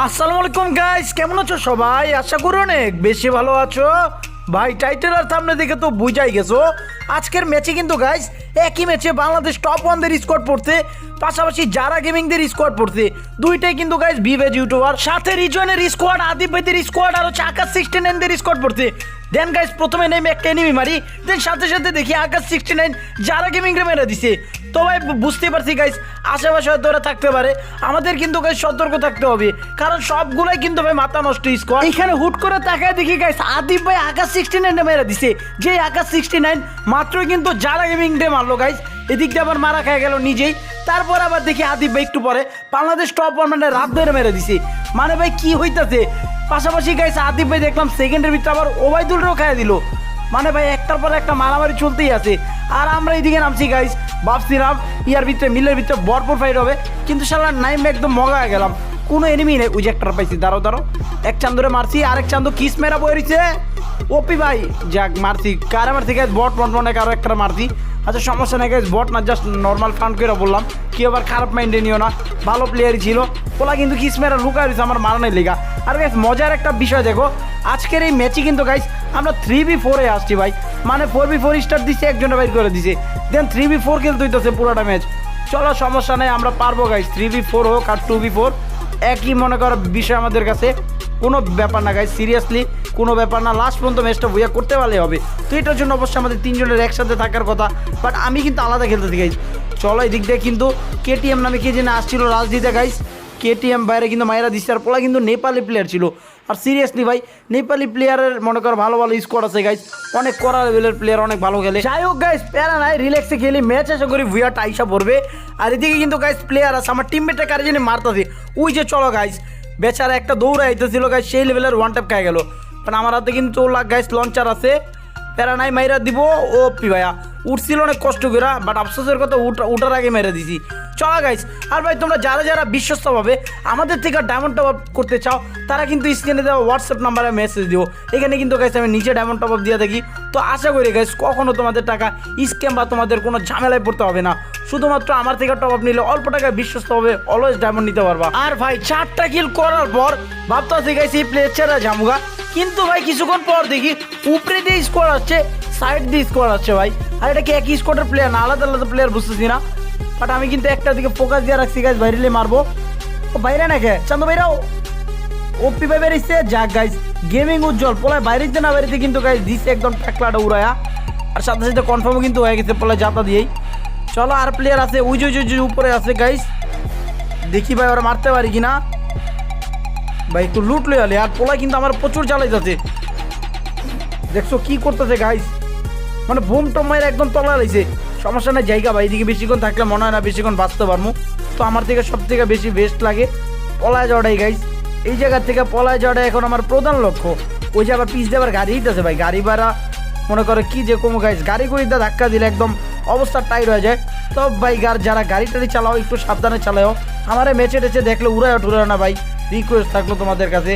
আসসালামু আলাইকুম গাইস কেমন আছো সবাই? আশা করি অনেক বেশি ভালো আছো। ভাই টাইটেল আর সামনে দেখে তো বুঝাই গেছো। আজকের ম্যাচে কিন্তু গাইস একই ম্যাচে বাংলাদেশ টপ ওয়ানদের স্কোয়াড পড়তে পাশাপাশি যারা গেমিংদের স্কোয়াড পড়তে দুইটাই কিন্তু গাইস বিভেজ ইউটিউবার সাথে রিজনের স্কোয়াড আদিপ্যদের ভাইদের স্কোয়াড আর হচ্ছে আকাশ সিক্সটি নাইনদের স্কোয়াড পড়তে দেন গাইস প্রথমে নেমে একটা এনিমি মারি দেন সাথে সাথে দেখি আকাশ সিক্সটি নাইন যারা গেমিং রে মেরে দিছে। তো ভাই বুঝতে পারছি গাইস আশেপাশে হয়তো ওরা থাকতে পারে। আমাদের কিন্তু গাইস সতর্ক থাকতে হবে, কারণ সবগুলাই কিন্তু ভাই মাথা নষ্ট স্কোয়াড এখানে হুট করে তাকায় দেখি গাইস আদিপ ভাই আকাশ সিক্সটি নাইন মেরে দিছে। যে আকাশ সিক্সটি নাইন মাত্র কিন্তু যারা গেমিং রে মারলো গাইস এদিক দিয়ে আবার মারা খেয়ে গেল নিজেই। তারপর আবার দেখি আদিপ ভাই একটু পরে, বাংলাদেশ টপ ওয়ান মানে রাত ধরে মেরে দিছে। মানে ভাই কি হইতাছে? পাশাপাশি গাইস আদিপ ভাই দেখলাম সেকেন্ডের ভিতরে আবার ওবায়দুলরাও খাইয়ে দিল। মানে ভাই, একটার পর একটা মারামারি চলতেই আছে। আর আমরা এইদিকে নামছি গাইস ভাবছিলাম ইয়ার ভিতরে, মিলের ভিতরে ভরপুর ফাইট হবে। কিন্তু শালা নাইম একদম মগা গেলাম। কোনো এনিমি নেই। ওই যে একটা পাইছি দাঁড়ো দাঁড়ো এক চান্দরে মারছি, আরেক চান্দু কিস মেরা বইছে ওপি ভাই, যাক, মারছি। কারে মারছি গাইস বট বট মনে কারও একটা মারছি। আচ্ছা সমস্যা নেই গাইস বট না জাস্ট নর্মাল ফান্ড করে বললাম। কি আবার খারাপ মাইন্ডে নিও না। ভালো প্লেয়ারই ছিল। ওলা কিন্তু কিস মেরা লুকা রয়েছে আমার মারানোর লেগা। আর গাইস মজার একটা বিষয় দেখো, আজকের এই ম্যাচে কিন্তু গাইস আমরা থ্রি বি ফোরে আসছি ভাই। মানে ফোর বি ফোর স্টার দিচ্ছে একজনে বাইর করে দিছে। দেন থ্রি বি ফোর খেলতে হইতেছে পুরোটা ম্যাচ চলো, সমস্যা নেই, আমরা পারব গাইস থ্রি বি ফোর হোক আর টু বি ফোর একই মনে করার বিষয় আমাদের কাছে। কোনো ব্যাপার না গাইস সিরিয়াসলি কোনো ব্যাপার না। লাস্ট পর্যন্ত ম্যাচটা বুঝা করতে পারলে হবে। তো এটার জন্য অবশ্যই আমাদের তিনজনের একসাথে থাকার কথা। বাট আমি কিন্তু আলাদা খেলতে গাইস চলো, এদিক দিয়ে কিন্তু কেটিএম নামে কে যেন আসছিল রাজনীতে গাইস কেটিএম বাইরে কিন্তু মায়েরা দিচ্ছে আর পোলা কিন্তু নেপালি প্লেয়ার ছিল। আর সিরিয়াসলি ভাই, নেপালি প্লেয়ারের মনে করো ভালো ভালো স্কোয়াড আছে গাইস অনেক কড়া লেভেলের প্লেয়ার অনেক ভালো খেলে। যাই হোক গাইস প্যারা নাই রিল্যাক্সে খেলি ম্যাচ আশা করি ভুয়াটা আইসা পড়বে আর এদিকে কিন্তু গাইস প্লেয়ার আছে, আমার টিমমেটটা কারে জানি মারতাছে। ওই যে চলো গাইস বেচারা একটা দৌড়া আইতেছিল গাইস সেই লেভেলের ওয়ান ট্যাপ খাই গেল। কারণ আমার হাতে কিন্তু লাখ গাইস লঞ্চার আছে। প্যারা নাই, মাইরা দিব, ও পি ভাইয়া। উঠছিল অনেক কষ্ট করে বাট আফসোসের কথা উঠা উঠার আগে মেরে দিছি। চলা গাইস আর ভাই, তোমরা যারা যারা বিশ্বস্তভাবে আমাদের থেকে ডায়মন্ড টপ আপ করতে চাও, তারা কিন্তু স্ক্রিনে দেওয়া হোয়াটসঅ্যাপ নাম্বারে মেসেজ দিও। এখানে কিন্তু গাইস আমি নিচে ডায়মন্ড টপ আপ দিয়ে থাকি। তো আশা করি গাইস কখনো তোমাদের টাকা স্ক্যাম বা তোমাদের কোনো ঝামেলায় পড়তে হবে না। শুধুমাত্র আমার থেকে টপ আপ নিলে অল্প টাকায় বিশ্বস্তভাবে অলওয়েজ ডায়মন্ড নিতে পারবা। আর ভাই, চারটা কিল করার পর ভাবতে গাইস এই প্লেয়ার ছেড়া জামুগা কিন্তু ভাই, কিছুক্ষণ পর দেখি, উপরে দিয়ে স্কোর আসছে সাইড দিয়ে স্কোর আসছে ভাই। আর এটা কি একই স্কোয়াডের প্লেয়ার না, আলাদা আলাদা প্লেয়ার বুঝতেছি না। বাট আমি কিন্তু একটা দিকে ফোকাস দিয়ে রাখছি গাইজ বাইরে মারবো। ও, বাইরে না কে চান্দু বাইরাও ওপি ভাই বেরিয়েছে। যাক গাইজ গেমিং উজ্জ্বল। পোলায় বাইরেতে না বাইরেতে কিন্তু গাইজ দিচ্ছে একদম টাকলাটা উড়ায়া। আর সাথে সাথে কনফার্মও কিন্তু হয়ে গেছে পোলায় যাতা দিয়েই। চলো, আর প্লেয়ার আছে যে উই যে উপরে আছে গাইজ দেখি ভাই, ওরা মারতে পারি কিনা। ভাই, একটু লুট লই আর পোলা কিন্তু আমার প্রচুর চালাইতেছে দেখছ কি করতেছে গাইস মানে বুম টম মায়ের একদম তলা লাইছে সমস্যা নাই, জায়গা ভাই, এদিকে বেশিক্ষণ থাকলে মনে হয় না বেশিক্ষণ বাঁচতে পারব তো আমার থেকে সব থেকে বেশি বেস্ট লাগে পলায় যাওয়াটাই গাইস এই জায়গা থেকে পলায় যাওয়াটা এখন আমার প্রধান লক্ষ্য। ওই যে আবার পিস আবার গাড়ি দিতেছে ভাই, গাড়ি ভাড়া, মনে করে কি যে কোনো গাইস গাড়ি গুড়ি দিয়ে ধাক্কা দিলে একদম অবস্থা টাইট হয়ে যায়। তো ভাই গার যারা গাড়ি টাড়ি চালাও, একটু সাবধানে চালাও। আমার মেচে টেচে দেখলে উড়ায় টুরায় না ভাই। রিকোয়েস্ট থাকল তোমাদের কাছে।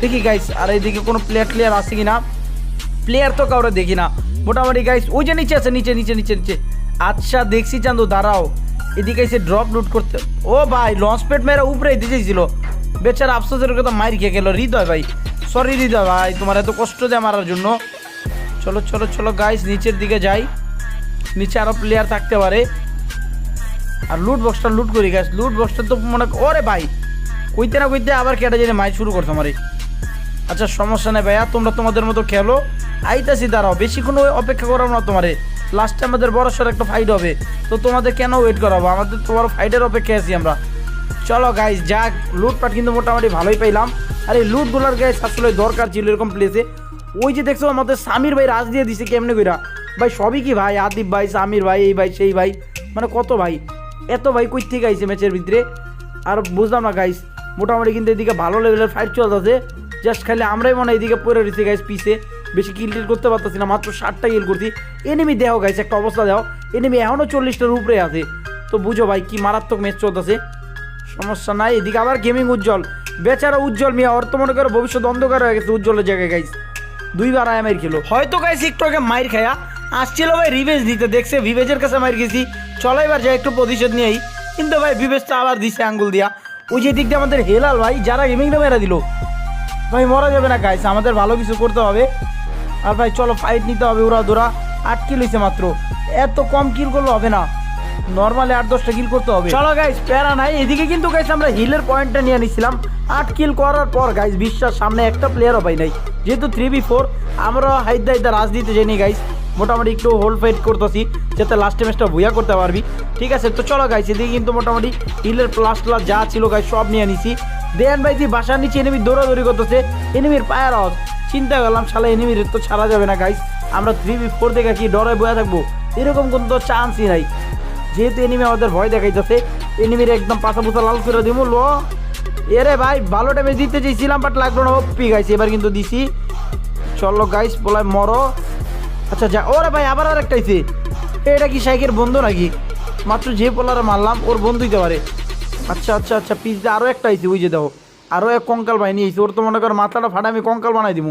দেখি গাইস আর এইদিকে কোনো প্লেয়ার প্লেয়ার আছে কি না প্লেয়ার তো কাউরে দেখি না। মোটামুটি গাইস ওই যে নিচে আছে, নিচে নিচে নিচে নিচে। আচ্ছা দেখছি চান্দু, দাঁড়াও। এদিকে এসে ড্রপ লুট করতে ও ভাই লঞ্চ প্যাড মেরে উপরে দিয়েছিল বেচারা আফসোসের কথা মার খেয়ে গেল হৃদয় ভাই সরি হৃদয় ভাই, তোমার এত কষ্ট দেয় মারার জন্য। চলো চলো চলো গাইস নিচের দিকে যাই। নিচে আরও প্লেয়ার থাকতে পারে। আর লুট বক্সটা লুট করি গাইস লুট বক্সটা তো মনে ওরে ভাই, কইতে না কইতে আবার কেটে জেনে মাই শুরু করতো আমারে। আচ্ছা সমস্যা নেই ভাইয়া, তোমরা তোমাদের মতো খেলো। আইতাছি, দাঁড়াও বেশিক্ষণ অপেক্ষা করাবো না তোমারে। লাস্টে আমাদের বড় সড় একটা ফাইট হবে। তো তোমাদের কেন ওয়েট করাবো? আমাদের তোমার ফাইটের অপেক্ষায় আছি আমরা। চলো গাইজ যাক, লুটপাট কিন্তু মোটামুটি ভালোই পাইলাম। আর এই লুটগুলোর গাইজ আসলে দরকার ছিল এরকম প্লেসে ওই যে দেখছ, আমাদের সামির ভাই রাজ দিয়ে দিছে কেমনে কইরা। ভাই, সবই কি ভাই? আদিব ভাই, সামির ভাই, এই ভাই, সেই ভাই। মানে কত ভাই? এত ভাই কই থেকে আইছে ম্যাচের ভিতরে। আর বুঝলাম না গাইস মোটামুটি কিন্তু এদিকে ভালো লেভেলের ফাইট চলতেছে। জাস্ট খালি আমরাই মনে এদিকে পড়ে রয়েছি গাইস পিসে বেশি কিল টিল করতে পারতেছি না, মাত্র ষাটটা কিল করছি। এনিমি দেও গাইস একটা অবস্থা দাও। এনিমি এখনও চল্লিশটার উপরে আছে। তো বুঝো ভাই, কি মারাত্মক ম্যাচ চলতেছে। সমস্যা নাই, এদিকে আবার গেমিং উজ্জ্বল। বেচারা উজ্জ্বল মিয়া অর্থ মনে করো ভবিষ্যৎ অন্ধকার হয়ে গেছে উজ্জ্বলের জায়গায় গাইস দুইবার আয় মাইর খেলো। হয়তো গাইস একটু আগে মাইর খায়া আসছিল ভাই রিভেজ দিতে দেখছে বিভেজের কাছে মাইর গেছি। চলো এবার যাই একটু প্রতিশোধ নিয়েই কিন্তু ভাই বিবেচটা আবার দিছে আঙ্গুল দিয়া। ওই যে দিক দিয়ে আমাদের হেলাল ভাই, যারা গেমিংটা মেরা দিল। ভাই, মরা যাবে না গাইস আমাদের ভালো কিছু করতে হবে। আর ভাই, চলো ফাইট নিতে হবে ওরা দোরা। আট কিল হয়েছে মাত্র। এত কম কিল করলে হবে না। নর্মালি আট, দশটা কিল করতে হবে। চলো গাইস প্যারা নাই। এদিকে কিন্তু গাইস আমরা হিলের পয়েন্টটা নিয়ে নিছিলাম। আট কিল করার পর গাইস বিশ্বাস, সামনে একটা প্লেয়ারও পাই নাই। যেহেতু থ্রি বি ফোর আমরা হাইদা হাইদা রাজ দিতে যাইনি গাইস মোটামুটি একটু হোল ফাইট করতেছি, যাতে লাস্টে ম্যাচটা ভুয়া করতে পারবি। ঠিক আছে, তো চলো গাইস এদিকে কিন্তু মোটামুটি হিলের প্লাস যা ছিল গাইস সব নিয়ে নিছি। দেয়ান ভাই, যে বাসার নিচে এনিমি দৌড়াদৌড়ি করতেছে এনিমির পায়ের আওয়াজ। চিন্তা করলাম, শালা এনিমির তো ছাড়া যাবে না গাইস আমরা থ্রি বি ফোর দেখে কি ডরে বয়ে থাকব? এরকম কোনো তো চান্সই নাই। যেহেতু এনিমি আমাদের ভয় দেখাইতেছে এনিমির একদম পাশা পুসা লাল করে দিব লো। এরে ভাই, ভালো টাইমে দিতে চাইছিলাম বাট লাগল না পি গাইছি এবার কিন্তু দিছি। চলো গাইস বলাই মরো। আচ্ছা যা, ওরে ভাই, আবার আর একটা আইছে এটা কি সাইকের বন্ধু নাকি? মাত্র যে পোলারে মারলাম, ওর বন্ধু দিতে পারে। আচ্ছা আচ্ছা আচ্ছা পিস আরও একটা ওই যে দেখো। আরও এক কঙ্কাল বাহিনী আইছে, ওর তো মনে কর মাথাটা ফাটা আমি কঙ্কাল বানাই দিব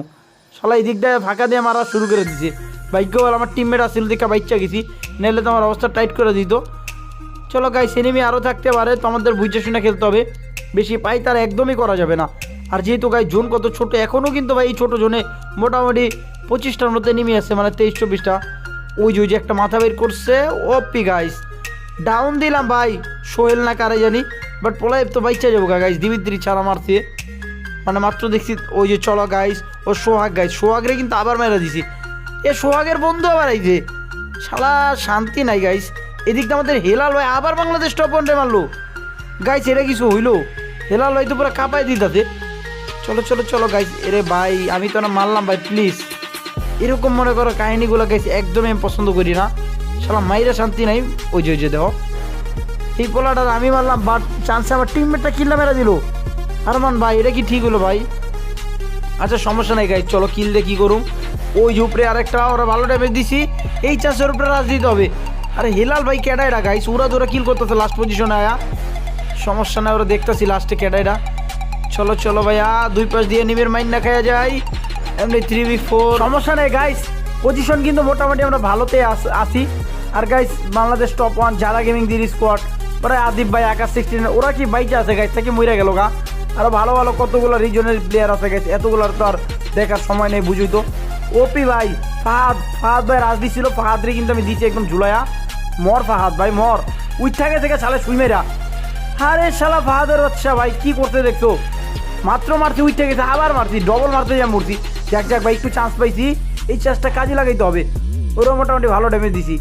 শালা, এই দিয়ে ফাঁকা দিয়ে মারা শুরু করে দিছে। ভাগ্য বল আমার টিমমেট আসছিল, দেখে বাইচ্চা গেছি। নাহলে তো আমার অবস্থা টাইট করে দিত। চলো গাই সিনেমি আরও থাকতে পারে তোমাদের বুঝে শুনে খেলতে হবে। বেশি পাই তার একদমই করা যাবে না। আর যেহেতু গাই জোন কত ছোট এখনও কিন্তু ভাই এই ছোটো জোনে মোটামুটি পঁচিশটার মধ্যে নেমে আসছে মানে তেইশ, চব্বিশটা। ওই যে ওই যে একটা মাথা বের করছে ওপি গাইস ডাউন দিলাম ভাই, সোহেল না কারে জানি। বাট পোলাই তো বাইচা যাব গাইস দিবিদ্রি ছাড়া মারছে। মানে মাত্র দেখছি ওই যে, চলো গাইস ও সোহাগ গাইস সোহাগরে কিন্তু আবার মেরা দিছি। এ সোহাগের বন্ধু আবার যে। শালা, শান্তি নাই গাইস এদিকটা আমাদের হেলাল ভাই আবার বাংলাদেশ টপ ওয়ানটে মারলো। গাইস এটা কিছু হইল? হেলাল ভাই তো পুরো কাঁপাই দিতাছে। চলো চলো চলো গাইস এরে ভাই, আমি তো না মারলাম, ভাই প্লিজ এরকম মনে করো কাহিনীগুলো গাইস একদমই আমি পছন্দ করি না। শালা, মাইরা শান্তি নাই। ওই যে ওই যে, দেখো। এই পোলাটার আমি মারলাম, বাট চান্সে আমার টিমমেটটা কিল্লা মেরা দিল। আরমান ভাই, এটা কি ঠিক হলো ভাই? আচ্ছা সমস্যা নাই গাইজ চলো কিল দিয়ে কী করুম। ওই উপরে আরেকটা, ওরা ভালো ড্যামেজ দিছি। এই চাষের উপরে রাজ দিতে হবে। আরে হেলাল ভাই, কেডাইরা গাইস ওরা তোরা কিল করতেছে লাস্ট পজিশনে আয়া। সমস্যা নাই, ওরা দেখতেছি লাস্টে কেডাইরা। চলো চলো ভাইয়া, দুই পাশ দিয়ে নিমের মাইন না খাওয়া যায় এমনি থ্রি বি ফোর সমস্যা নেই গাইস পজিশন কিন্তু মোটামুটি আমরা ভালোতে আসি আর গাইস বাংলাদেশ টপ ওয়ান যারা গেমিং দির স্কোয়াড প্রায় আদিব ভাই, আকাশ সিক্সটিন, ওরা কি বাইকে আছে গাইস থেকে মরে গেল গা। আরও ভালো ভালো কতগুলো রিজনের প্লেয়ার আছে গাইস এতগুলোর তো আর দেখার সময় নেই, বুঝুই তো। ওপি ভাই, ফাহাদ ফাহাদ ভাই রাজদি ছিল, ফাহাদরে কিন্তু আমি দিচ্ছি একদম ঝুলাইয়া মর ফাহাদ ভাই, মর। উঠ থাকে থেকে ছালে শুই মেরা। আরে শালা ফাহাদের বাচ্চা ভাই, কি করতে দেখছ? মাত্র মারছি উঠতে গেছে, আবার মারছি ডবল মারতে যা মরছি। যাক যাক ভাই, একটু চান্স পাইছি। এই চান্সটা কাজে লাগাইতে হবে। ওরও মোটামুটি ভালো ড্যামেজ দিছি।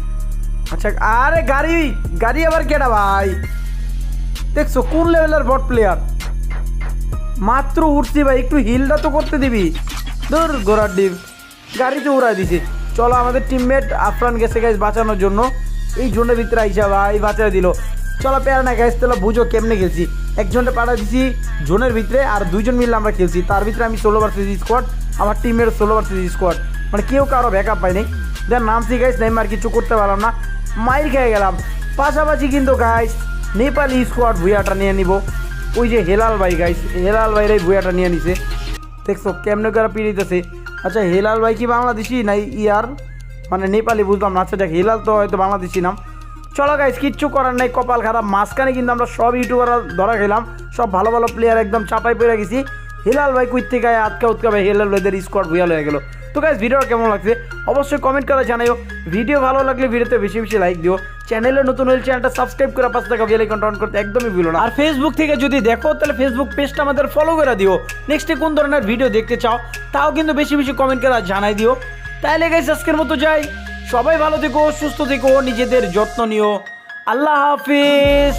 আচ্ছা আরে গাড়ি গাড়ি আবার কেডা ভাই? দেখছ, কোন লেভেলের বট প্লেয়ার মাত্র উঠছি ভাই, একটু হিলটা তো করতে দিবি। দূর গোড়ার ডিম। গাড়িতে উড়াই দিছে। চলো, আমাদের টিমমেট আফরান গেছে গাইজ বাঁচানোর জন্য। এই জোনের ভিতরে আইসা ভাই, বাঁচাই দিল। চলো, প্যারা না গাইজ তাহলে বুঝো কেমনে খেলছি। একজনটা পাঠা দিছি জোনের ভিতরে, আর দুইজন মিলে আমরা খেলছি। তার ভিতরে আমি ষোলো ভার্সেস স্কোয়াড আমার টিমের ষোলো ভার্সেস স্কোয়াড মানে কেউ কারও ব্যাকআপ পাইনি দেন নামছি গাইজ নেই আর কিছু করতে পারলাম না। মাইর খেয়ে গেলাম। পাশাপাশি কিন্তু গাইস নেপালি স্কোয়াড ভুইয়াটা নিয়ে নিব। ওই যে হেলাল ভাই গাইস হেলাল ভাইয়ের এই ভুইয়াটা নিয়ে নিছে। দেখছ কেমনে করে পিড়িতেছে? আচ্ছা হেলাল ভাই কি বাংলাদেশি নাই ইয়ার? মানে নেপালি বুঝলাম না। আচ্ছা দেখ, হেলাল তো হয়তো বাংলাদেশি নাম। চলো গাইস কিচ্ছু করার নাই, কপাল খারাপ। মাঝখানে কিন্তু আমরা সব ইউটিউবার ধরা খেলাম। সব ভালো ভালো প্লেয়ার একদম চাপাই পড়ে গেছি। হেলাল ভাই কুইতে গায়ে আটকা উৎকা ভাই, হেলাল ভাইদের স্কোয়াড ভুয়াল হয়ে গেল। তো গাইস ভিডিওটা কেমন লাগছে? অবশ্যই কমেন্ট করে জানাইও। ভিডিও ভালো লাগলে ভিডিওতে বেশি বেশি লাইক দিও। চ্যানেলে নতুন হলে চ্যানেলটা সাবস্ক্রাইব করে পাঁচ টাকা বেল আইকনটা অন করতে একদমই ভুলো না। আর ফেসবুক থেকে যদি দেখো, তাহলে ফেসবুক পেজটা আমাদের ফলো করে দিও। নেক্সটে কোন ধরনের ভিডিও দেখতে চাও, তাও কিন্তু বেশি বেশি কমেন্ট করে জানাই দিও। তাহলে গাইস আজকের মতো যাই। সবাই ভালো থেকো, সুস্থ থেকো, নিজেদের যত্ন নিও। আল্লাহ হাফিজ।